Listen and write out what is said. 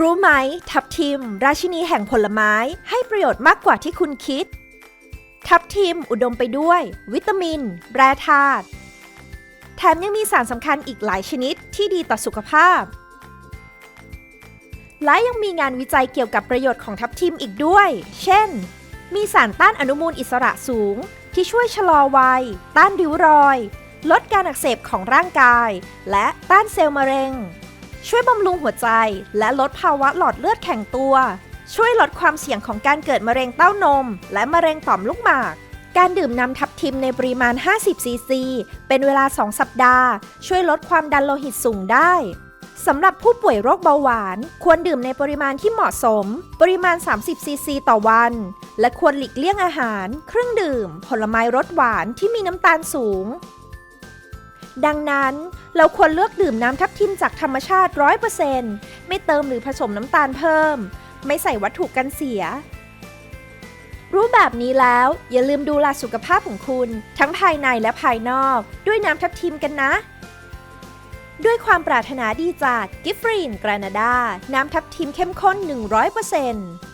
รู้ไหม ทับทิม ราชินีแห่งผลไม้ให้ประโยชน์มากกว่าที่คุณคิด ทับทิมอุดมไปด้วย วิตามิน แร่ธาตุแถมยังมีสารสำคัญอีกหลายชนิดที่ดีต่อสุขภาพ และยังมีงานวิจัยเกี่ยวกับประโยชน์ของทับทิมอีกด้วย เช่น มีสารต้านอนุมูลอิสระสูง ที่ช่วยชะลอวัย ต้านริ้วรอย ลดการอักเสบของร่างกาย และต้านเซลล์มะเร็ง ช่วยบำรุงหัวใจ และลดภาวะหลอดเลือดแข็งตัว ช่วยลดความเสี่ยงของการเกิดมะเร็งเต้านม และมะเร็งต่อมลูกหมาก การดื่มน้ำทับทิมในปริมาณ 50 ซีซี เป็นเวลา 2 สัปดาห์ ช่วยลดความดันโลหิตสูงได้สำหรับผู้ป่วยโรคเบาหวาน ควรดื่มในปริมาณที่เหมาะสม ปริมาณ 30 ซีซีต่อวัน และควรหลีกเลี่ยงอาหาร เครื่องดื่ม ผลไม้รสหวานที่มีน้ำตาลสูง ดังนั้น เราควรเลือกดื่มน้ำทับทิมจากธรรมชาติ 100%ไม่เติมหรือผสมน้ำตาลเพิ่ม ไม่ใส่วัตถุกันเสีย รู้แบบนี้แล้วอย่าลืมดูแลสุขภาพของคุณ ทั้งภายในและภายนอก ด้วยน้ำทับทิมกันนะ ด้วยความปรารถนาดีจากกิฟฟรีนแกรนาดา น้ำทับทิมเข้มข้น 100%